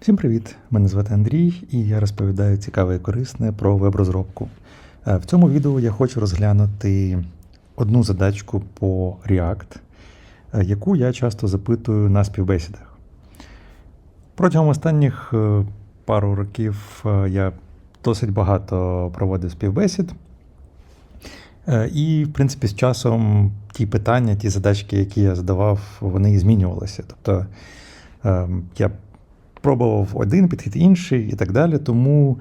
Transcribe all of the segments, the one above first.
Всім привіт! Мене звати Андрій, і я розповідаю цікаве і корисне про веб-розробку. Е, В цьому відео я хочу розглянути одну задачку по React, е, яку я часто запитую на співбесідах. Протягом останніх е, пару років я досить багато проводив співбесід. І, в принципі, з часом ті питання, ті задачки, які я задавав, вони змінювалися. Тобто ем, я пробував один підхід, інший і так далі. Тому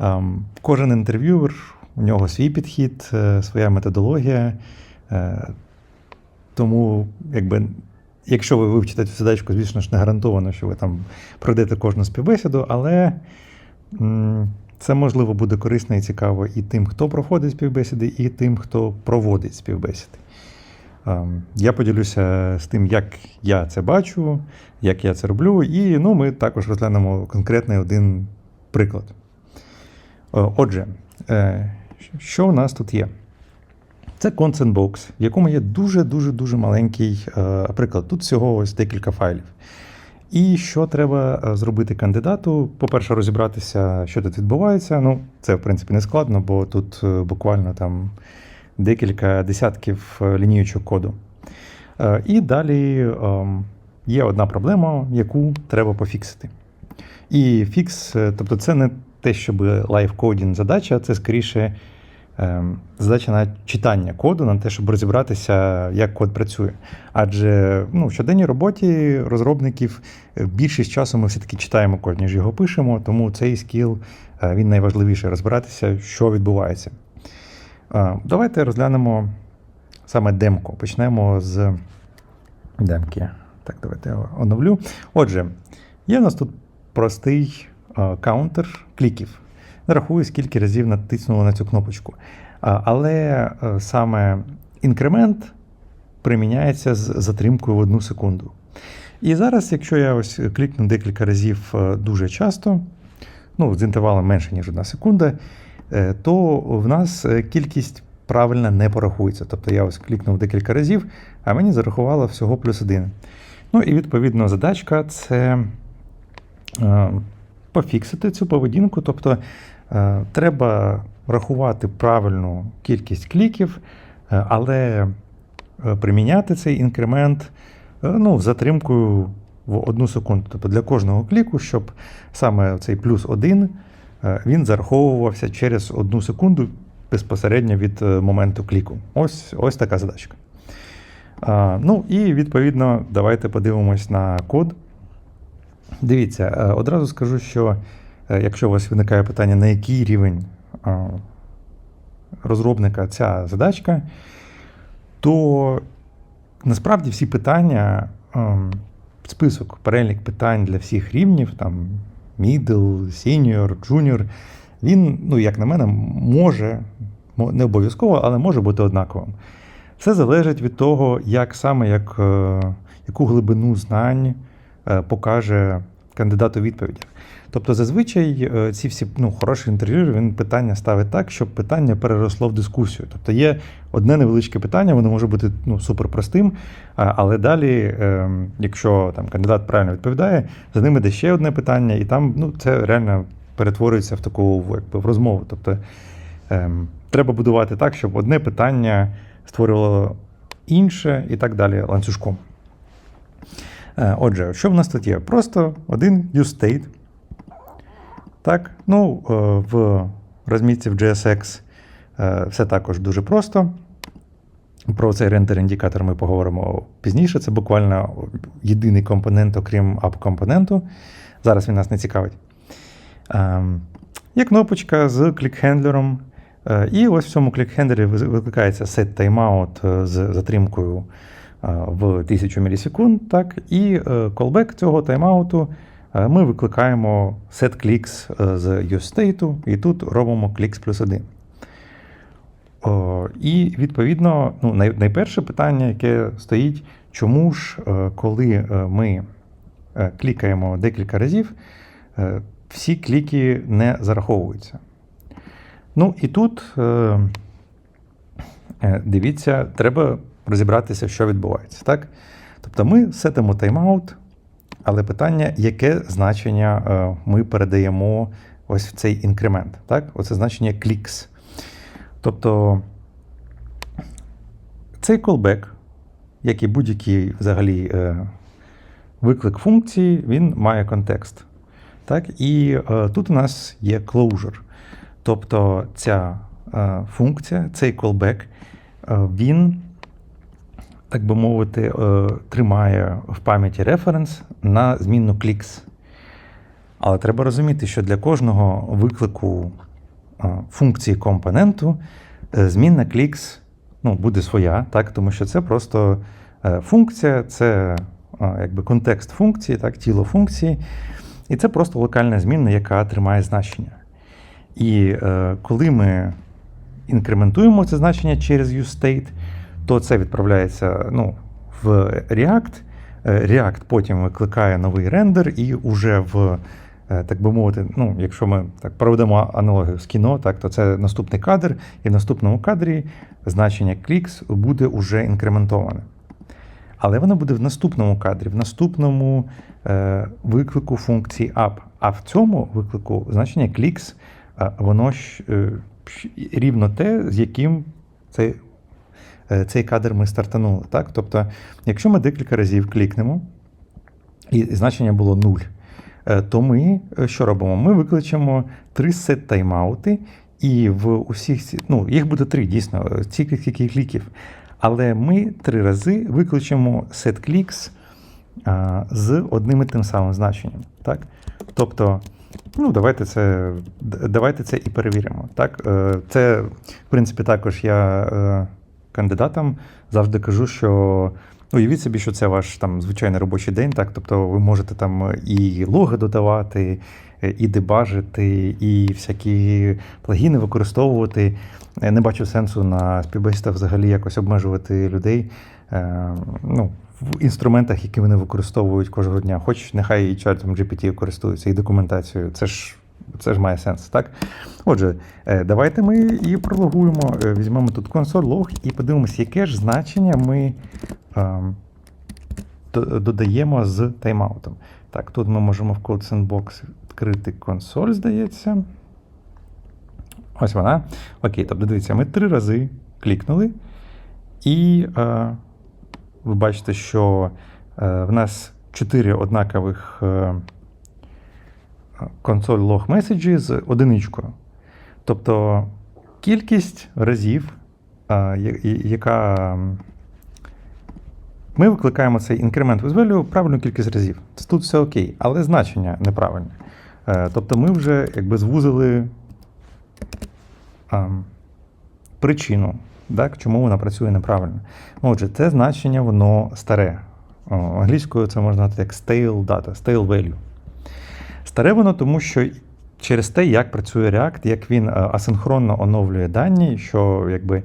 ем, кожен інтерв'юер, у нього свій підхід, е, своя методологія. Е, тому, якби, якщо ви вивчите цю задачку, звісно ж, не гарантовано, що ви там пройдете кожну співбесіду, але це можливо буде корисно і цікаво і тим, хто проходить співбесіди, і тим, хто проводить співбесіди. Ем, Я поділюся з тим, як я це бачу, як я це роблю, і ну, ми також розглянемо конкретний один приклад. Е, Отже, е, що у нас тут є? Це Consent Box, в якому є дуже-дуже дуже маленький е, приклад. Тут всього ось декілька файлів. І що треба зробити кандидату? По-перше, розібратися, що тут відбувається. Ну, це, в принципі, не складно, бо тут буквально там декілька десятків е, лініючок коду. Е, І далі ем, є одна проблема, яку треба пофіксити. І фікс, е, тобто, це не те, щоб лайфкодінг задача, це скоріше ем, задача на читання коду, на те, щоб розібратися, як код працює. Адже ну, в щоденній роботі розробників більшість часу ми все-таки читаємо код, ніж його пишемо, тому цей скіл він найважливіший розбиратися, що відбувається. Давайте розглянемо саме демку. Почнемо з демки. Так, давайте я оновлю. Отже, є в нас тут простий каунтер кліків. Не рахую, скільки разів натиснули на цю кнопочку. Але саме інкремент приміняється з затримкою в одну секунду. І зараз, якщо я ось клікну декілька разів дуже часто, ну, з інтервалом менше, ніж одна секунда, то в нас е, кількість правильно не порахується. Тобто я ось клікнув декілька разів, а мені зарахувало всього плюс один. Ну і відповідно задачка це е, пофіксити цю поведінку. Тобто е, треба рахувати правильну кількість кліків, е, але е, приміняти цей інкремент е, ну, затримкою в одну секунду. Тобто для кожного кліку, щоб саме цей плюс один е, він зараховувався через одну секунду безпосередньо від е, моменту кліку. Ось, ось така задачка. Ну і відповідно, давайте подивимось на код. Дивіться, е, одразу скажу, що е, якщо у вас виникає питання, на який рівень розробника ця задачка, то насправді всі питання, ем, список, перелік питань для всіх рівнів, там middle, сіньор, джуніор. він, ну, як на мене, може, мо- не обов'язково, але може бути однаковим. Все залежить від того, як саме як, е, яку глибину знань е, покаже кандидат у відповідях. Тобто, зазвичай е, ці всі ну, хороший інтерв'юер, він питання ставить так, щоб питання переросло в дискусію. Тобто є одне невеличке питання, воно може бути ну, суперпростим, але далі, е, якщо там кандидат правильно відповідає, за ним іде ще одне питання, і там ну, це реально перетворюється в таку якби, в розмову. Тобто ем, треба будувати так, щоб одне питання створювало інше і так далі ланцюжком. Е, Отже, що в нас тут є? Просто один useState. Так, ну, е, в розмітці в JSX е, все також дуже просто. Про цей рендер-індикатор ми поговоримо пізніше. Це буквально єдиний компонент, окрім app-компоненту. Зараз він нас не цікавить. Ем, Є кнопочка з клікхендлером. Е, І ось в цьому клікхендлері викликається set timeout з затримкою в 1000 мілісекунд. Так, і callback цього таймауту ми викликаємо set clicks е, з useState, і тут робимо clicks плюс 1. І відповідно, ну, найперше питання, яке стоїть, чому ж, е, коли е, ми е, клікаємо декілька разів, е, всі кліки не зараховуються. Ну і тут е, е, дивіться, треба розібратися, що відбувається. Так? Тобто ми сетимо тайм-аут, Але питання, яке значення е, ми передаємо ось в цей інкремент. Так? Оце значення clicks. Тобто цей callback, як і будь-який взагалі е, виклик функції, він має контекст. Так? І е, тут у нас є closure. Тобто ця функція, цей callback, він, так би мовити, е, тримає в пам'яті референс на змінну clicks. Але треба розуміти, що для кожного виклику е, функції компоненту е, змінна clicks ну, буде своя, так? тому що це просто функція, це якби контекст функції, так? тіло функції. І це просто локальна змінна, яка тримає значення. І е, коли ми інкрементуємо це значення через useState, то це відправляється ну, в React. Е, React потім викликає новий рендер, і вже в, е, так би мовити, ну, якщо ми так проведемо аналогію з кіно, так, то це наступний кадр, і в наступному кадрі значення clicks буде вже інкрементоване. Але воно буде в наступному кадрі, в наступному е, виклику функції up. А в цьому виклику значення е, воно ж, е, рівно те, з яким цей, цей кадр ми стартанули. Так? Тобто, якщо ми декілька разів клікнемо, і значення було 0, е, то ми е, що робимо? Ми викличемо три сет тайм-аути, і в усіх ну, їх буде три, дійсно, е, стільки кліків. Але ми три рази викличемо setClicks а, з одним і тим самим значенням. Так? Тобто, ну, давайте це, давайте це і перевіримо. Так? Е, Це, в принципі, також я е, кандидатам завжди кажу, що уявіть собі, що це ваш там звичайний робочий день, так? Тобто ви можете там і логи додавати, і дебажити, і всякі плагіни використовувати. Не бачу сенсу на співбесідах взагалі якось обмежувати людей е, ну, в інструментах, які вони використовують кожного дня. Хоч нехай і чатом GPT користуються, і документацією. Це ж, це ж має сенс, так? Отже, е, давайте ми і прологуємо. Е, Візьмемо тут консоль лог і подивимося, яке ж значення ми е, додаємо з тайм-аутом. Так, тут ми можемо в Code Sandbox відкрити консоль, здається. Ось вона. Окей, тобто дивіться, ми три рази клікнули, і е, ви бачите, що е, в нас чотири однакових е, консоль лог меседжі з одиничкою. Тобто кількість разів, яка ми викликаємо цей інкремент with value правильну кількість разів. Тут все окей, але значення неправильне. Е, Тобто ми вже якби звузили причину, так, чому вона працює неправильно. Отже, це значення воно старе. Англійською це можна назвати як stale data, stale value. Старе воно тому, що через те, як працює React, як він е, асинхронно оновлює дані, що якби.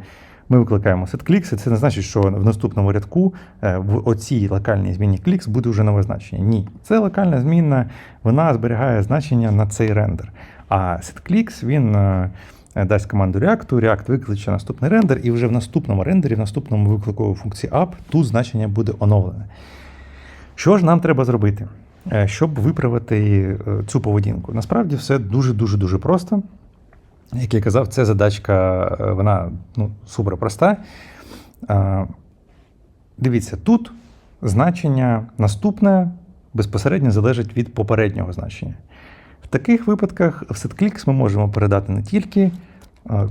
Ми викликаємо setClicks, і це не значить, що в наступному рядку е, в оцій локальній зміні clicks буде вже нове значення. Ні, це локальна змінна, вона зберігає значення на цей рендер. А setClicks, він е, дасть команду React, React викличе наступний рендер, і вже в наступному рендері, в наступному виклику функції up, тут значення буде оновлене. Що ж нам треба зробити, щоб виправити е, цю поведінку? Насправді все дуже-дуже дуже просто. Як я казав, ця задачка, е, вона ну, супер проста. Е, Дивіться, тут значення наступне безпосередньо залежить від попереднього значення. В таких випадках в setClicks ми можемо передати не тільки е,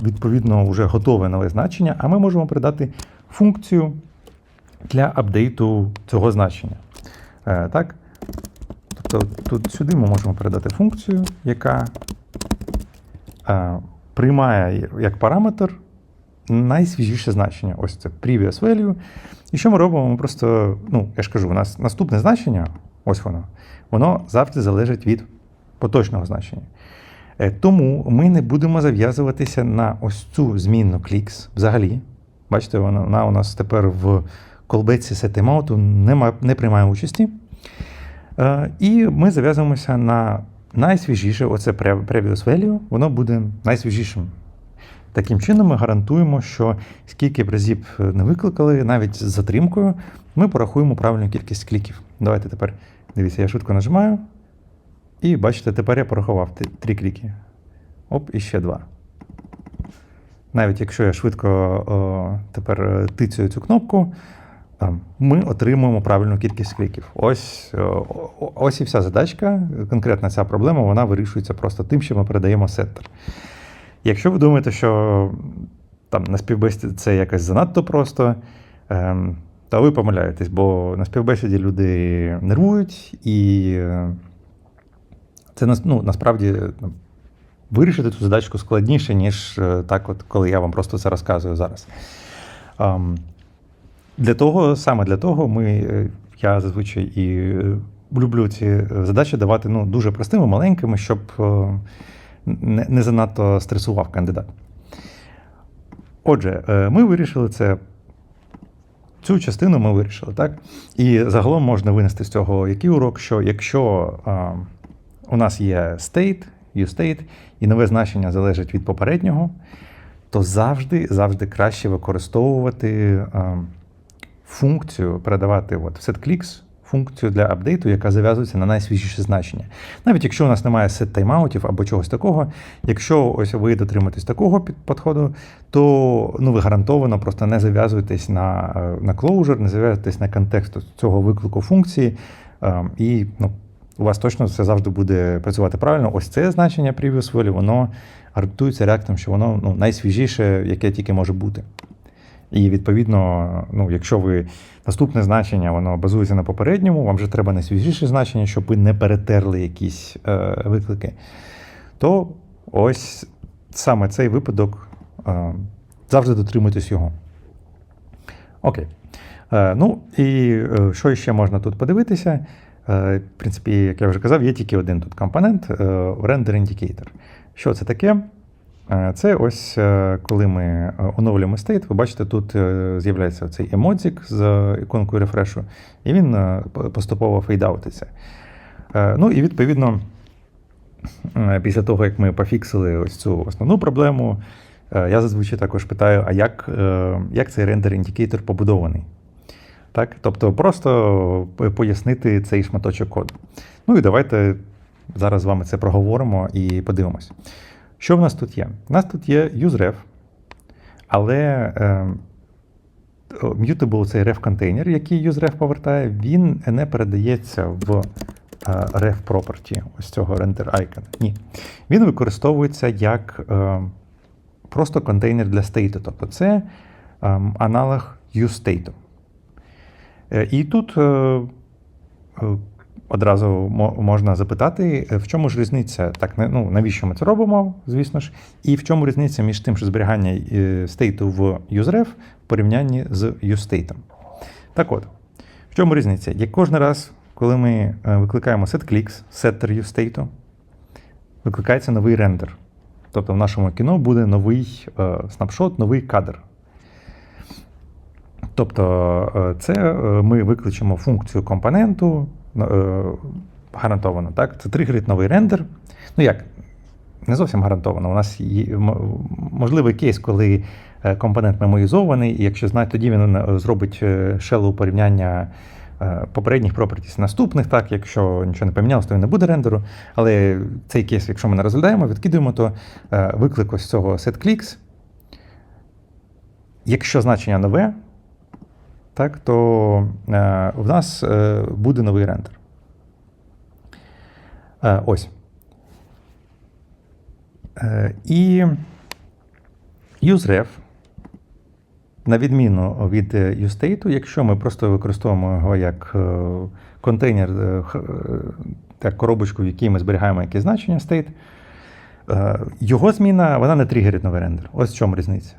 відповідно вже готове нове значення, а ми можемо передати функцію для апдейту цього значення. Е, Так? Тобто тут сюди ми можемо передати функцію, яка е, приймає як параметр найсвіжіше значення. Ось це previous value. І що ми робимо? Ми просто, ну, я ж кажу, у нас наступне значення, ось воно, воно завжди залежить від поточного значення. Е, Тому ми не будемо зав'язуватися на ось цю змінну clicks взагалі. Бачите, вона, вона у нас тепер в колбеці setTimeout не, не приймає участі. Е, І ми зав'язуємося на найсвіжіше, оце pre- previous value, воно буде найсвіжішим. Таким чином, ми гарантуємо, що скільки б разів не викликали, навіть з затримкою, ми порахуємо правильну кількість кліків. Давайте тепер Дивіться, я швидко нажимаю. І бачите, тепер я порахував три кліки. Оп, і ще два. Навіть якщо я швидко о, тепер е, тицюю цю кнопку, е, ми отримуємо правильну кількість кліків. Ось, е, ось і вся задачка. Конкретна ця проблема вона вирішується просто тим, що ми передаємо сеттер. Якщо ви думаєте, що там на співбесіді це якось занадто просто, ем, то ви помиляєтесь, бо на співбесіді люди нервують, і е, це ну, насправді вирішити цю задачку складніше, ніж е, так, от, коли я вам просто це розказую зараз. Ем, Для того, саме для того, ми, е, я зазвичай і е, люблю ці е, задачі давати ну, дуже простими, маленькими, щоб не, не занадто стресував кандидат. Отже, ми вирішили це. Цю частину ми вирішили, так? І загалом можна винести з цього який урок, що якщо а, у нас є state, uState, і нове значення залежить від попереднього, то завжди, завжди краще використовувати а, функцію, передавати от, setclicks функцію для апдейту, яка зав'язується на найсвіжіше значення. Навіть якщо у нас немає сет тайм-аутів або чогось такого, якщо ось ви дотримуєтесь такого під- підходу, то ну, ви гарантовано просто не зав'язуєтесь на, е, на closure, не зав'язуєтесь на контекст цього виклику функції, е, і ну, у вас точно все завжди буде працювати правильно. Ось це значення previous value, воно гарантується реактом, що воно ну, найсвіжіше, яке тільки може бути. І відповідно, ну, якщо ви наступне значення воно базується на попередньому, вам вже треба найсвіжіше значення, щоб ви не перетерли якісь е, виклики, то ось саме цей випадок е, завжди дотримуйтесь його. Окей. Е, ну і е, що ще можна тут подивитися? Е, в принципі, як я вже казав, є тільки один тут компонент е, Render Indicator. Що це таке? Е, Це ось е, коли ми е, оновлюємо стейт, ви бачите, тут з'являється цей емодзик з іконкою рефрешу, і він поступово фейдаутиться. Ну і відповідно, після того, як ми пофіксили ось цю основну проблему, я зазвичай також питаю, а як, як цей рендер індикатор побудований? Так? Тобто просто пояснити цей шматочок коду. Ну і давайте зараз з вами це проговоримо і подивимось. Що в нас тут є? У нас тут є useRef, але е, mutable цей ref контейнер, який useRef повертає, він не передається в е, ref property ось цього render icon. Ні. Він використовується як е, просто контейнер для стейту. Тобто це е, аналог useState. Е, І тут е, е, одразу можна запитати, е, в чому ж різниця, так, ну, навіщо ми це робимо, звісно ж, і в чому різниця між тим, що зберігання е, стейту в useRef в порівнянні з useState. Так от, в чому різниця? Як кожен раз, коли ми е, викликаємо setclicks, setter useState, викликається новий рендер. Тобто в нашому кіно буде новий снапшот, новий кадр. Тобто це ми викличемо функцію компоненту гарантовано. Так? Це тригерить новий рендер. Ну як? Не зовсім гарантовано. У нас є можливий кейс, коли е, компонент мемоїзований, і якщо знати, тоді він е, зробить е, shallow порівняння е, попередніх properties наступних. Так, якщо нічого не помінялося, то він не буде рендеру. Але цей кейс, якщо ми не розглядаємо, відкидуємо, то е, виклик ось цього setclicks. Якщо значення нове, так, то е, в нас е, буде новий рендер. Е, ось. Е, і useRef, на відміну від е, uState, якщо ми просто використовуємо його як е, контейнер, е, х- е, коробочку, в якій ми зберігаємо якесь значення state, е, його зміна вона не тригерить новий рендер. Ось в чому різниця.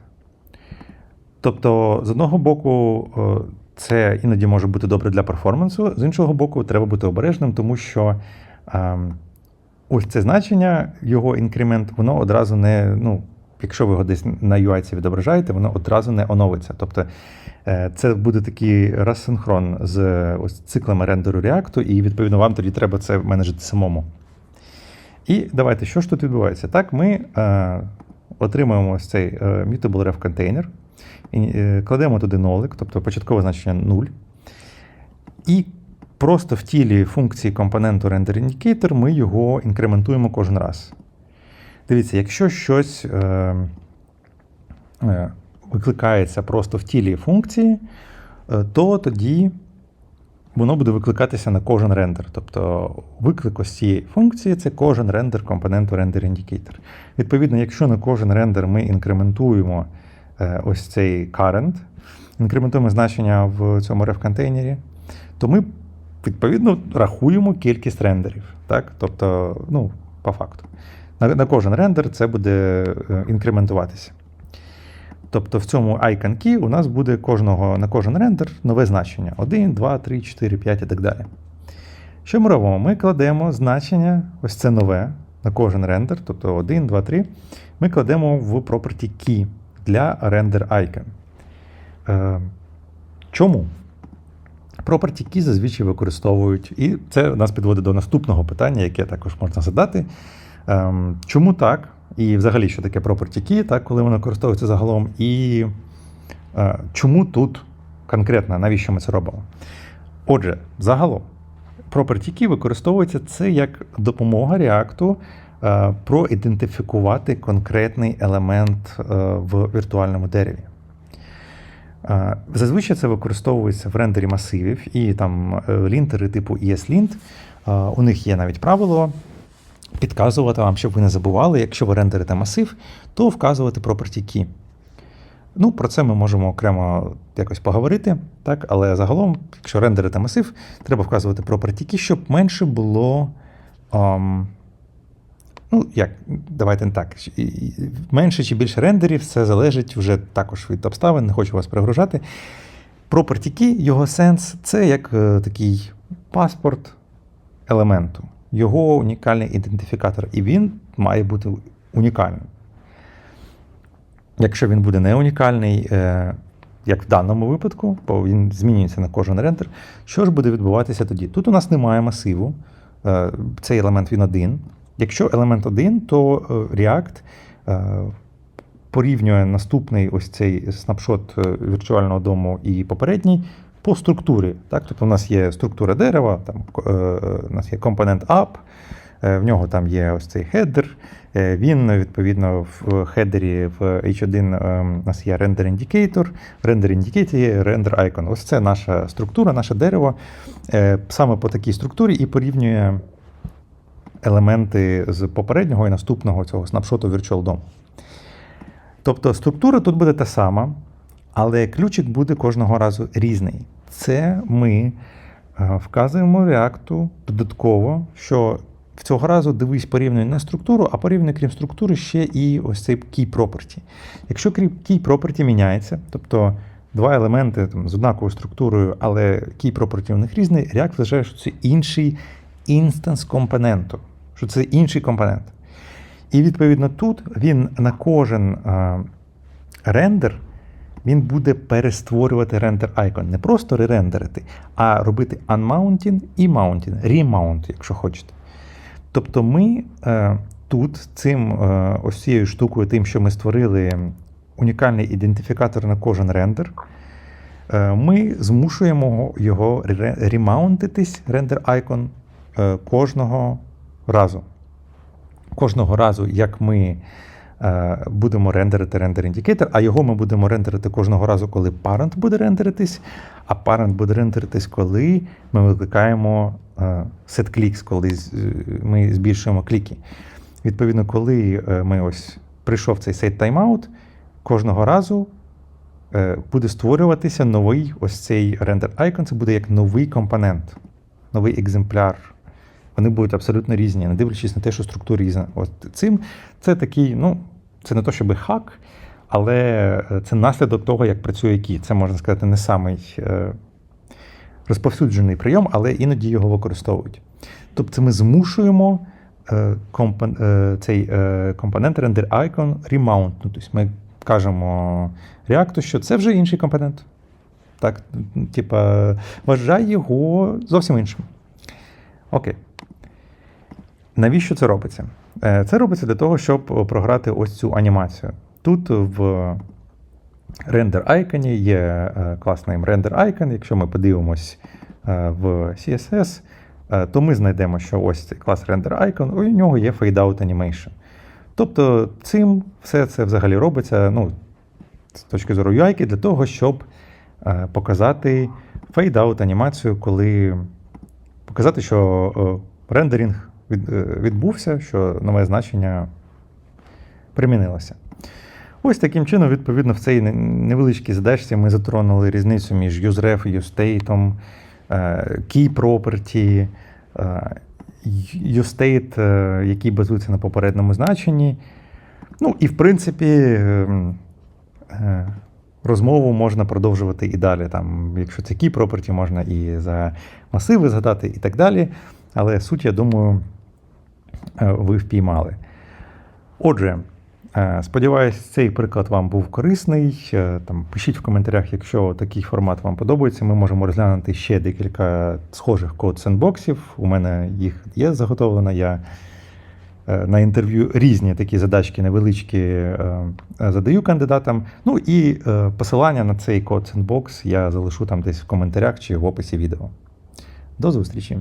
Тобто, з одного боку, е, це іноді може бути добре для перформансу, з іншого боку, треба бути обережним, тому що ем, ось це значення, його інкремент, воно одразу не, ну, якщо ви його десь на UI відображаєте, воно одразу не оновиться. Тобто е, це буде такий розсинхрон з ось циклами рендеру React, і відповідно вам тоді треба це менеджити самому. І давайте, що ж тут відбувається? Так, ми е, отримуємо ось цей е, mutable ref контейнер, кладемо туди нолик, тобто початкове значення 0. І просто в тілі функції компоненту render indicator ми його інкрементуємо кожен раз. Дивіться, якщо щось е, е, викликається просто в тілі функції, е, то тоді воно буде викликатися на кожен рендер. Тобто виклик ось цієї функції це кожен рендер компоненту render indicator. Відповідно, якщо на кожен рендер ми інкрементуємо е, ось цей current, інкрементуємо значення в цьому ref-контейнері, то ми відповідно рахуємо кількість рендерів. Так? Тобто, ну, по факту. На, на кожен рендер це буде е, інкрементуватися. Тобто в цьому icon key у нас буде кожного, на кожен рендер нове значення: 1, 2, 3, 4, 5 і так далі. Що ми робимо? Ми кладемо значення, ось це нове на кожен рендер, тобто 1, 2, 3. Ми кладемо в property key для render icon. Е, чому? Property key зазвичай використовують, і це нас підводить до наступного питання, яке також можна задати. Ем, чому так? І взагалі, що таке property key, так, коли воно використовується загалом, і е, чому тут конкретно, навіщо ми це робимо? Отже, загалом, property key використовується це як допомога е, проідентифікувати конкретний елемент е, в віртуальному дереві. Е, Зазвичай це використовується в рендері масивів, і там е, лінтери типу ESLint. е, У них є навіть правило підказувати вам, щоб ви не забували, якщо ви рендерите масив, то вказувати property key. Ну, про це ми можемо окремо якось поговорити, так? але загалом, якщо рендерите масив, треба вказувати property key, щоб менше було. ам, ну, як, давайте не так. Менше чи більше рендерів, це залежить вже також від обставин, не хочу вас перегружати. Property key, його сенс це як е, такий паспорт елементу, його унікальний ідентифікатор, і він має бути унікальним. Якщо він буде не унікальний, е, як в даному випадку, бо він змінюється на кожен рендер, що ж буде відбуватися тоді? Тут у нас немає масиву, е, цей елемент він один. Якщо елемент один, то е, React е, порівнює наступний ось цей снапшот е, віртуального дому і попередній по структурі. Так? Тобто у нас є структура дерева, там, у нас є компонент е, в нього там є ось цей хедер. Він, відповідно, в хедері в H1 е, у нас є render indicator, в render indicator є render icon. Ось це наша структура, наше дерево. Саме по такій структурі і порівнює елементи з попереднього і наступного цього снапшоту Virtual DOM. Тобто структура тут буде та сама, але ключик буде кожного разу різний. Це ми е, вказуємо React додатково, що в цього разу дивись порівнюй не структуру, а порівнюй, крім структури, ще і ось цей key property. Якщо key property міняється, тобто два елементи там, з однаковою структурою, але key property у них різний, React вважає, що це інший інстанс компоненту, що це інший компонент. І відповідно тут він на кожен е, рендер він буде перестворювати рендер айкон. Не просто ререндерити, а робити unmounting і mounting, remount, якщо хочете. Тобто ми е, тут цим е, ось цією штукою, тим, що ми створили унікальний ідентифікатор на кожен рендер, е, ми змушуємо його ре- ремаунтитись, рендер айкон, е, кожного разу. Кожного разу, як ми е, будемо рендерити рендер індикатор, а його ми будемо рендерити кожного разу, коли parent буде рендеритись, а parent буде рендеритись, коли ми викликаємо е, setClicks, коли з- ми збільшуємо кліки. Відповідно, коли е, ми ось прийшов цей setTimeout, кожного разу е, буде створюватися новий ось цей рендер icon, це буде як новий компонент, новий екземпляр. Вони будуть абсолютно різні, не дивлячись на те, що структура різна. От цим це такий, ну, це не то, щоб хак, але е, це наслідок того, як працює Кі. Це можна сказати, не самий е, розповсюджений прийом, але іноді його використовують. Тобто ми змушуємо е, цей компонент render icon ремаунтнутись. Ми кажемо React, що це вже інший компонент. Так, типа, вважай його зовсім іншим. Окей. Навіщо це робиться? Е, Це робиться для того, щоб програти ось цю анімацію. Тут в render icon є е, класний render icon. Якщо ми подивимось е, в CSS, е, то ми знайдемо, що ось цей клас render icon, у нього є fade out animation. Тобто цим все це взагалі робиться ну, з точки зору UI для того, щоб е, показати fade-out анімацію, коли показати, що е, рендеринг е, відбувся, що нове значення примінилося. Ось таким чином, відповідно, в цій невеличкій задачці ми затронули різницю між useRef і useState, е, key property, е, е, який базується на попередньому значенні. Ну і в принципі, ем, е, розмову можна продовжувати і далі. Там, якщо це key property, можна і за масиви згадати, і так далі. Але суть, я думаю, е, ви впіймали. Отже, е, сподіваюсь, цей приклад вам був корисний. Е, Там, пишіть в коментарях, якщо такий формат вам подобається. Ми можемо розглянути ще декілька схожих код сендбоксів. У мене їх є заготовлено. Я е, на інтерв'ю різні такі задачки невеличкі е, е, задаю кандидатам. Ну і е, посилання на цей код Sandbox я залишу там десь в коментарях чи в описі відео. До зустрічі!